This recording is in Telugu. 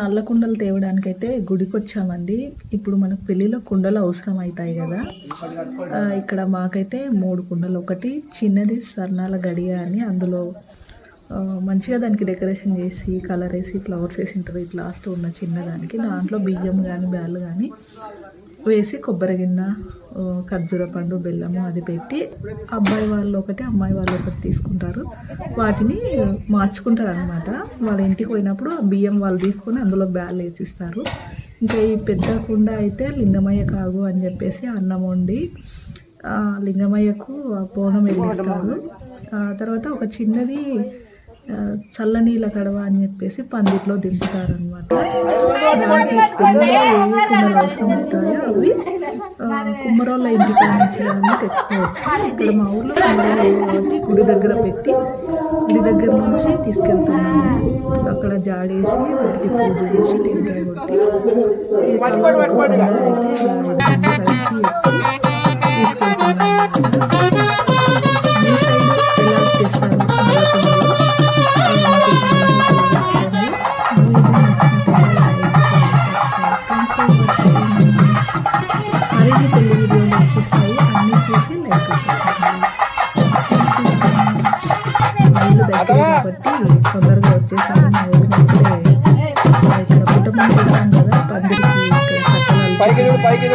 నల్ల కుండలు తేవడానికి అయితే గుడికి వచ్చామండి ఇప్పుడు మనకు పెళ్ళిలో కుండలు అవసరం అవుతాయి కదా ఇక్కడ మాకైతే మూడు కుండలు. ఒకటి చిన్నది స్వర్ణాల గడియ అని అందులో మంచిగా దానికి డెకరేషన్ చేసి కలర్ వేసి ఫ్లవర్స్ వేసి ఉంటుంది. ఇట్లా లాస్ట్ ఉన్న చిన్నదానికి. దాంట్లో బియ్యం కానీ బ్యాళ్ళు కానీ వేసి కొబ్బరి గిన్నె ఖర్జూర పండు బెల్లము అది పెట్టి అబ్బాయి వాళ్ళు ఒకటి అమ్మాయి వాళ్ళు ఒకటి తీసుకుంటారు. వాటిని మార్చుకుంటారు అనమాట వాళ్ళ ఇంటికి పోయినప్పుడు బియ్యం వాళ్ళు తీసుకొని అందులో బ్యాల్ వేసిస్తారు. ఇంకా ఈ పెద్ద కుండ అయితే లింగమయ్య కాగు అని చెప్పేసి అన్నం వండి లింగమయ్యకు ఆ బోనం వెళ్ళిస్తారు ఆ తర్వాత ఒక చిన్నది చల్ల చల్లనీళ్ళ కడవ అని చెప్పేసి పందిట్లో దింపుతారు అనమాట దానికి పెళ్ళిలో ఏ కుండలు అవసరం అవుతాయో అవి కుమ్మరోళ్ళ ఇంటికి నుంచి అన్ని తెచ్చుకోవచ్చు. ఇక్కడ మా ఊర్లో కాబట్టి గుడి దగ్గర పెట్టి గుడి దగ్గర నుంచి తీసుకెళ్తున్నాము. అక్కడ జాడేసి వాటికి పూజ చేసి టెంకాయ కొట్టి దగ్గర కాబట్టి తొందరగా వచ్చేసారు మా ఊరిని ఇప్పుడే ఇక్కడ కుటుంబం కదా పందిరికి పైకి పైకి